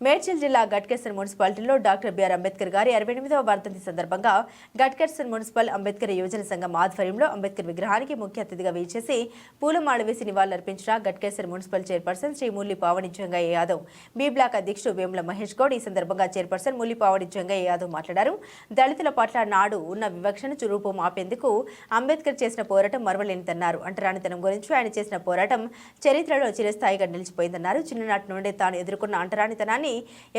మేడ్చల్ జిల్లా గట్కేసర్ మున్సిపాలిటీలో doctor BR Ambedkar గారి అరవై ఎనిమిదవ వర్ధంతి సందర్భంగా గట్కేసర్ మున్సిపల్ అంబేద్కర్ యువజన సంఘం ఆధ్వర్యంలో అంబేద్కర్ విగ్రహానికి ముఖ్య అతిథిగా వీచేసి పూలమాల వేసి నివాళులర్పించిన Ghatkesar municipal chairperson Shri Mulli Pavani Jangaiah Yadav B block అధ్యక్షుడు వేముల మహేష్ గౌడ్ ఈ సందర్భంగా చైర్పర్సన్ ముల్లి పావని జంగయ్య యాదవ్ మాట్లాడారు. దళితుల పట్ల నాడు ఉన్న వివక్షను చురూపం ఆపేందుకు అంబేద్కర్ చేసిన పోరాటం మరవలేనిదన్నారు. అంటరానితనం గురించి ఆయన చేసిన పోరాటం చరిత్రలో చిరస్థాయిగా నిలిచిపోయిందన్నారు. చిన్ననాటి నుండి తాను ఎదుర్కొన్న అంటరానితనాన్ని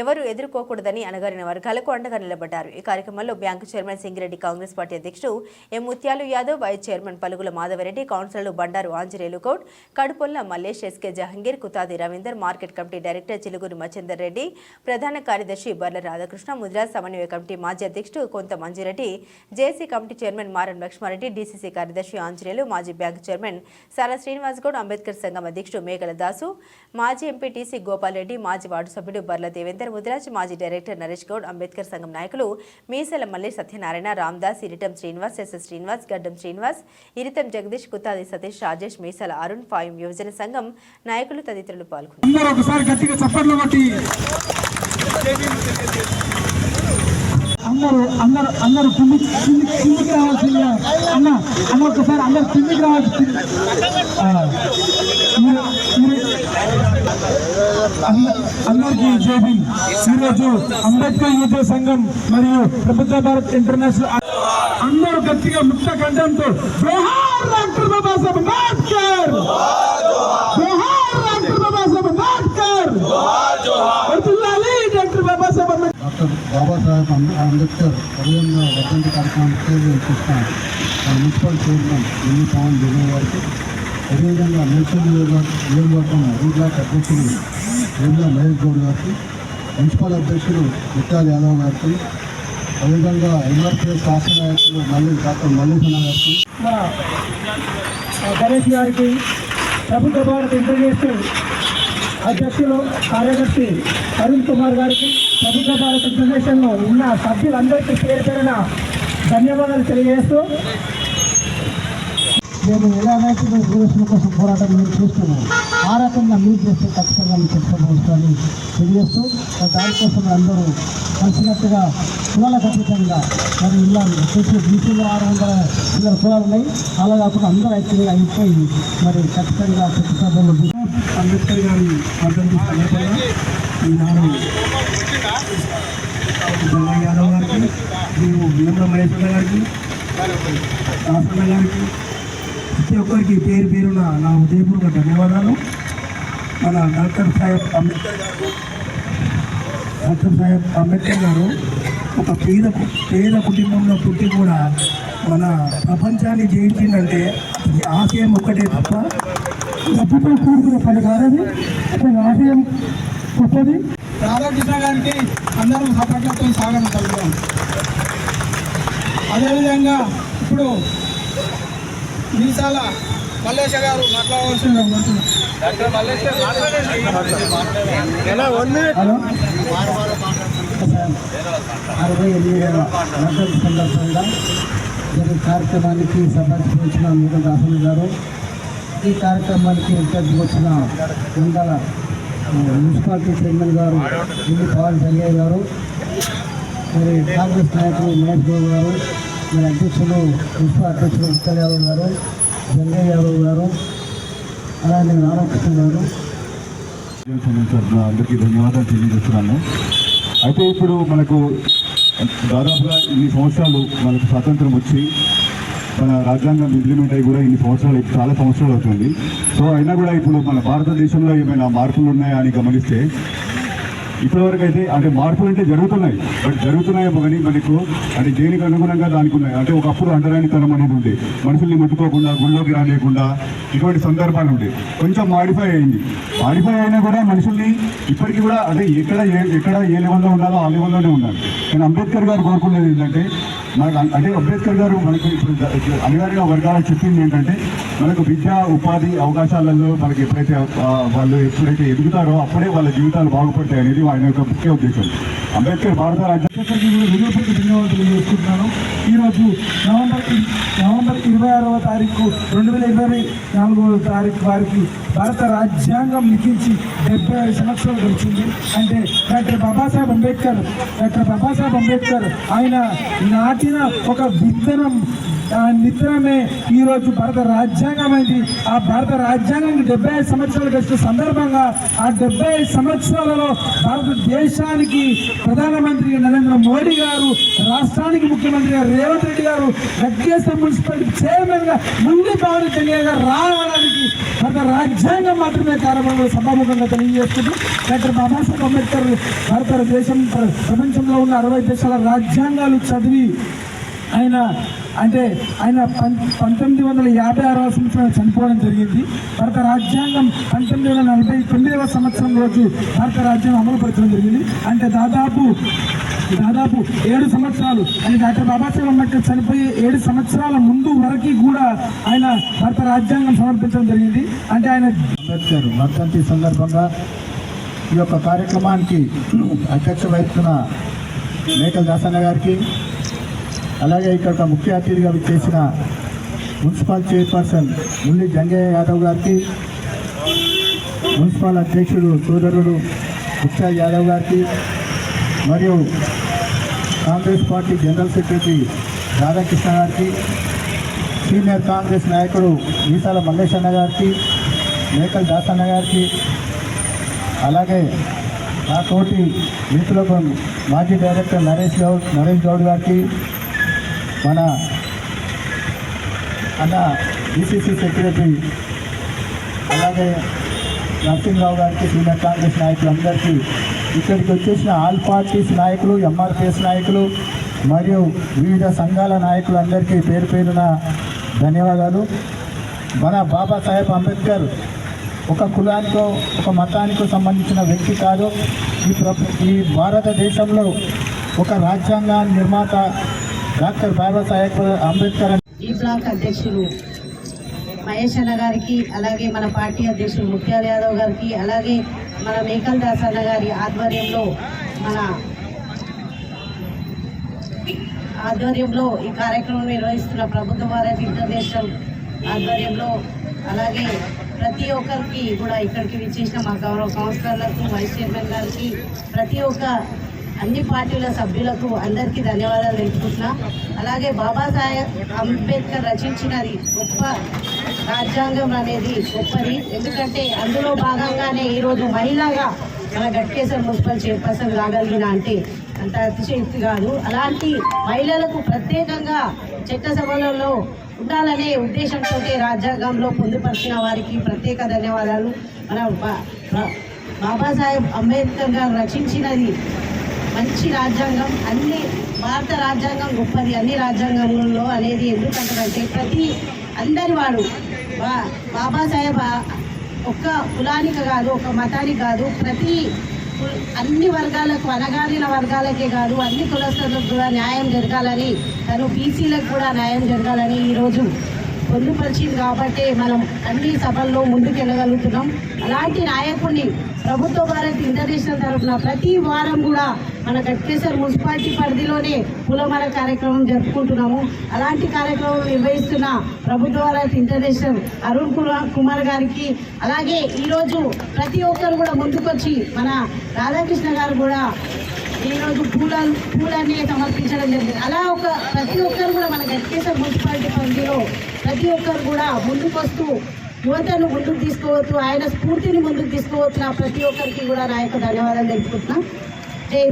ఎవరు ఎదుర్కోకూడదని అనగారిన వర్గాలకు అండగా నిలబడ్డారు. ఈ కార్యక్రమంలో bank chairman Singireddy Congress party అధ్యక్షుడు M Muthyalu Yadav vice chairman Palugula Madhavreddy కౌన్సిలర్లు Bandaru Anjaneyulu Goud Kadupolla Mallesh SK Jahangir Kuthadi Ravinder market committee director Chiluguru Machender Reddy ప్రధాన కార్యదర్శి బర్ల రాధాకృష్ణ ముద్రా సమన్వయ కమిటీ మాజీ అధ్యక్షుడు Kontha Manjireddy JC committee chairman Maran Laxmareddy DCC కార్యదర్శి ఆంజనేయులు మాజీ bank chairman Sara Srinivas Goud Ambedkar సంఘం అధ్యక్షుడు మేకల దాసు మాజీ ఎంపీ టీసీ గోపాల్ రెడ్డి మాజీ వార్డు సభ్యుడు వర్ల దేవేందర్ ముదిరాజ్ మాజీ డైరెక్టర్ నరేష్ గౌడ్ అంబేద్కర్ సంఘం నాయకులు మీసల మల్లి సత్యనారాయణ రామ్దాస్ ఇరిటం శ్రీనివాస్ ఎస్ఎస్ శ్రీనివాస్ గడ్డం శ్రీనివాస్ ఇరితం జగదీష్ కుతాది సతీష్ రాజేష్ మీసల అరుణ్ ఫాయం యువజన సంఘం నాయకులు తదితరులు పాల్గొన్నారు. అందరూ అందరూ అందరూ అందరూ కింది కింది కిందికి రావాల్సింది. అన్న అన్న ఒకసారి అందరు కిందికి రావాల్సింది. అందరికీ జై భీమ్. ఈరోజు అంబేద్కర్ యువత సంఘం మరియు ప్రభుత్వ భారత్ ఇంటర్నేషనల్ అందరూ గట్టిగా ముక్త కంఠంతో జోహార్ డాక్టర్ బాబాసాహెబ్ అంబేద్కర్! జోహార్ డాక్టర్ బాబాసాహెబ్ అంబేద్కర్! వర్ధిల్లాలి డాక్టర్ బాబాసాహెబ్ అంబేద్కర్. డాక్టర్ బాబాసాహెబ్ అంబే- అంబేద్కర్ పదిహేను వర్ధంతి కార్యక్రమానికి కృష్ణ మున్సిపల్ చైర్మన్ ఎన్ని పవన్ జగన్ గారికి. అదేవిధంగా మేడ్చల్ నియోజకవర్గ నియోజకవర్గం రూ బ్లాక్ మహేష్ గౌడ్ గారికి మున్సిపల్ అధ్యక్షుడు ముత్యాల యాదవ్ గారికి అదేవిధంగా ఎంఆర్పిఎస్ రాష్ట్ర నాయకులు మల్లి డాక్టర్ మల్లేశన్న గారికి గణేష్ గారికి ప్రభుత్వ భారత ఇంటర్నేషనల్ అధ్యక్షులు కార్యదర్శి అరుణ్ కుమార్ గారికి ప్రభుత్వ భారత ఇంటర్నేషనల్ ఉన్న సభ్యులందరికీ పేరు పేరున ధన్యవాదాలు తెలియజేస్తూ మేము ఎలాగైతే రిజర్వేషన్ కోసం పోరాటం మేము చేస్తున్నాం ఆ రకంగా మీరు చేస్తే ఖచ్చితంగా మీకు చెప్పుకోవచ్చుని తెలియజేస్తూ దానికోసం అందరూ కలిసినట్టుగా కులాలకు అతీతంగా మరి ఇలా వచ్చేసి బీసీలో ఆరు వందల ఇద్దరు కులాలు ఉన్నాయి. అలా కాకుండా అందరూ అయితే అయిపోయి మరి ఖచ్చితంగా చట్టసభలో అంబేద్కర్ గారి వర్ధంతి సందర్భంగా ఈనాడు యాదవ్ గారికి మేము వీరేంద్ర మహేశ్వర గారికి రాష్ట్ర గారికి ప్రతి ఒక్కరికి పేరు పేరున నా ఉదయపూర్వక ధన్యవాదాలు. మన డాక్టర్ సాహెబ్ అంబేద్కర్ గారు డాక్టర్ సాహెబ్ అంబేద్కర్ గారు ఒక పేద పేద కుటుంబంలో పుట్టి కూడా మన ప్రపంచాన్ని జయించిందంటే అది ఆశయం ఒక్కటే తప్ప డబ్బుతో కూడుకున్న పని కాదని అసలు ఆశయం గొప్పది రాధాకృష్ణ గారికి అందరూ సపట్లతో సాగడం కలుగుతాం అదేవిధంగా ఇప్పుడు మీసాల మల్లేశ గారు మాట్లాడవలసిన హలో. అరవై ఎనిమిదవ వర్ధంతి సందర్భంగా జరిగే కార్యక్రమానికి సంబంధించిన మీద దాసన్ గారు ఈ కార్యక్రమానికి ఇక్కడికి వచ్చిన మండల మున్సిపాలిటీ చైర్మన్ గారు పవన్ సంజయ్ గారు మరి కాంగ్రెస్ నాయకులు మహేష్ గౌడ్ గారు మన అధ్యక్షులు మున్సిపల్ అధ్యక్షులు ఉత్తర్ యాదవ్ గారు జంగయ్య యాదవ్ గారు అలాగే రామకృష్ణ గారు. తరఫున అందరికీ ధన్యవాదాలు తెలియజేస్తున్నాను. అయితే ఇప్పుడు మనకు దాదాపుగా ఇన్ని సంవత్సరాలు మనకు స్వాతంత్రం వచ్చి మన రాజ్యాంగం ఇంప్లిమెంట్ అయ్యి కూడా ఇన్ని సంవత్సరాలు చాలా సంవత్సరాలు అవుతుంది. సో అయినా కూడా ఇప్పుడు మన భారతదేశంలో ఏమైనా మార్పులు ఉన్నాయా అని గమనిస్తే ఇప్పటివరకు అయితే అంటే మార్పులు అంటే జరుగుతున్నాయి. బట్ జరుగుతున్నాయేమో కానీ మనకు అంటే దేనికి అనుగుణంగా దానికి ఉన్నాయి అంటే ఒకప్పుడు అంటరానితనం అనేది ఉండే. మనుషుల్ని ముట్టుకోకుండా గుళ్ళోకి రానియకుండా ఇటువంటి సందర్భాలు ఉండే. కొంచెం మాడిఫై అయింది. మాడిఫై అయినా కూడా మనుషుల్ని ఇప్పటికీ కూడా అంటే ఎక్కడ ఎక్కడ ఏ లెవెల్లో ఉండాలో ఆ లెవెల్లోనే ఉండాలి కానీ అంబేద్కర్ గారు కోరుకునేది ఏంటంటే మనకు అంటే అంబేద్కర్ గారు మనకు ఇప్పుడు ద- వర్గాలు అనివార్య చెప్పింది ఏంటంటే మనకు విద్య ఉపాధి అవకాశాలలో మనకి ఎప్పుడైతే వాళ్ళు ఎప్పుడైతే ఎదుగుతారో అప్పుడే వాళ్ళ జీవితాలు బాగుపడతాయి అనేది ఆయన యొక్క ముఖ్య ఉద్దేశం. అంబేద్కర్ భారత రాజ్యాంగ కూడా ధన్యవాదాలు తెలియజేస్తున్నాను ఈరోజు నవంబర్ ఇరవై ఆరవ తారీఖు రెండు వేల ఇరవై నాలుగవ తారీఖు వారికి భారత రాజ్యాంగం లిఖించి డెబ్బై ఐదు సంవత్సరాలు గడిచింది. అంటే డాక్టర్ బాబాసాహెబ్ అంబేద్కర్ డాక్టర్ బాబాసాహెబ్ అంబేద్కర్ ఆయన నాటిన ఒక విత్తనం ఆ నిత్రమే ఈరోజు భారత రాజ్యాంగం అయింది ఆ భారత రాజ్యాంగానికి డెబ్బై ఐదు సంవత్సరాలు గడిచిన సందర్భంగా ఆ డెబ్బై ఐదు సంవత్సరాలలో భారతదేశానికి ప్రధానమంత్రి నరేంద్ర మోడీ గారు రాష్ట్రానికి ముఖ్యమంత్రిగా రేవంత్ రెడ్డి గారు గట్కేశ్వర మున్సిపాలిటీ చైర్మన్గా ముందు భావన తెలియగా రావడానికి భారత రాజ్యాంగం మాత్రమే కారణంగా సభాముఖంగా తెలియజేస్తుంది డాక్టర్ బాబాసాహెబ్ అంబేద్కర్ భారతదేశం ప్రపంచంలో ఉన్న అరవై దేశాల రాజ్యాంగాలు చదివి ఆయన అంటే ఆయన పం పంతొమ్మిది వందల యాభై ఆరవ సంవత్సరంలో చనిపోవడం జరిగింది. భారత రాజ్యాంగం పంతొమ్మిది వందల నలభై తొమ్మిదవ సంవత్సరం రోజు భారత రాజ్యాంగం అమలుపరచడం జరిగింది. అంటే దాదాపు దాదాపు ఏడు సంవత్సరాలు అని డాక్టర్ బాబాసాహెబ్ అంబేద్కర్ చనిపోయే ఏడు సంవత్సరాల ముందు వరకు కూడా ఆయన భారత రాజ్యాంగం సమర్పించడం జరిగింది. అంటే ఆయన అంబేద్కర్ వర్ధంతి సందర్భంగా ఈ యొక్క కార్యక్రమానికి అధ్యక్ష వహిస్తున్న మేకల దాసన్న గారికి అలాగే ఇక్కడ ముఖ్య అతిథిగా చేసిన మున్సిపల్ చైర్పర్సన్ ముల్లి జంగయ్య యాదవ్ గారికి మున్సిపల్ అధ్యక్షుడు సోదరుడు ముఖ్య యాదవ్ గారికి మరియు Congress party general secretary Radhakrishna గారికి సీనియర్ కాంగ్రెస్ నాయకుడు ఈసాల మల్లేశన్న గారికి మేకల్ దాసన్న గారికి అలాగే నా తోటి మిత్రులకు మాజీ డైరెక్టర్ నరేష్ గౌడ్ నరేష్ గౌడ్ గారికి మన అన్న డిసిసి సెక్రటరీ అలాగే నరసింహరావు గారికి సీనియర్ కాంగ్రెస్ నాయకులందరికీ ఇక్కడికి వచ్చేసిన ఆల్ పార్టీస్ నాయకులు ఎంఆర్పిఎస్ నాయకులు మరియు వివిధ సంఘాల నాయకులందరికీ పేరు పేరున ధన్యవాదాలు. మన బాబాసాహెబ్ అంబేద్కర్ ఒక కులానికో ఒక మతానికో సంబంధించిన వ్యక్తి కాదు. ఈ ప్ర ఈ భారతదేశంలో ఒక రాజ్యాంగ నిర్మాత డాక్టర్ బాబాసాహెబ్ అంబేద్కర్ ఈ బ్లాక్ అధ్యక్షులు మహేష్ అన్న గారికి అలాగే మన పార్టీ అధ్యక్షులు ముత్యాల యాదవ్ గారికి అలాగే మన మేకల్ దాస్ అన్న గారి ఆధ్వర్యంలో మన ఆధ్వర్యంలో ఈ కార్యక్రమం నిర్వహిస్తున్న ప్రభుత్వ భారత్ ఇంటర్నేషనల్ ఆధ్వర్యంలో అలాగే ప్రతి ఒక్కరికి కూడా ఇక్కడికి విచ్చేసిన మా గౌరవ కౌన్సిలర్లకు వైస్ చైర్మన్ గారికి ప్రతి ఒక్క అన్ని పార్టీల సభ్యులకు అందరికీ ధన్యవాదాలు తెలుపుకుంటున్నా. అలాగే బాబాసాహెబ్ అంబేద్కర్ రచించినది గొప్ప రాజ్యాంగం అనేది గొప్పది. ఎందుకంటే అందులో భాగంగానే ఈరోజు మహిళగా మన గట్కేశ్వర మున్సిపల్ చైర్పర్సన్ కాగలిగిన అంటే అంత అతిశక్తి కాదు. అలాంటి మహిళలకు ప్రత్యేకంగా చట్టసభలలో ఉండాలనే ఉద్దేశంతో రాజ్యాంగంలో పొందుపరిచిన వారికి ప్రత్యేక ధన్యవాదాలు. మన బాబాసాహెబ్ అంబేద్కర్ గారు రచించినది మంచి రాజ్యాంగం అన్ని భారత రాజ్యాంగం గొప్పది అన్ని రాజ్యాంగంలో అనేది ఎందుకంటారంటే ప్రతి అందరి వాడు బాబాసాహెబ్ ఒక్క కులానికి కాదు ఒక మతానికి కాదు ప్రతి అన్ని వర్గాలకు అనగారిన వర్గాలకే కాదు అన్ని కులస్తులకు కూడా న్యాయం జరగాలని తను బీసీలకు కూడా న్యాయం జరగాలని ఈరోజు పొందుపరిచింది కాబట్టి మనం అన్ని సభల్లో ముందుకెళ్ళగలుగుతున్నాం. అలాంటి నాయకుడిని ప్రభుత్వ భారత్ ఇంటర్నేషనల్ తరఫున ప్రతి వారం కూడా మన గట్కేశ్వర్ మున్సిపాలిటీ పరిధిలోనే పూలమర కార్యక్రమం జరుపుకుంటున్నాము. అలాంటి కార్యక్రమం నిర్వహిస్తున్న ప్రభుత్వ భారత్ ఇంటర్నేషనల్ అరుణ్ కుమార్ కుమార్ గారికి అలాగే ఈరోజు ప్రతి ఒక్కరు కూడా ముందుకొచ్చి మన రాధాకృష్ణ గారు కూడా ఈరోజు పూల పూలన్నీ సమర్పించడం జరిగింది. అలా ఒక ప్రతి ఒక్కరు కూడా మన గట్కేశ్వర్ మున్సిపాలిటీ పరిధిలో ప్రతి ఒక్కరు కూడా ముందుకొస్తూ యువతను ముందుకు తీసుకోవచ్చు ఆయన స్ఫూర్తిని ముందుకు తీసుకోవచ్చు ప్రతి ఒక్కరికి కూడా నా యొక్క ధన్యవాదాలు తెలుపుకుంటున్నాం. జై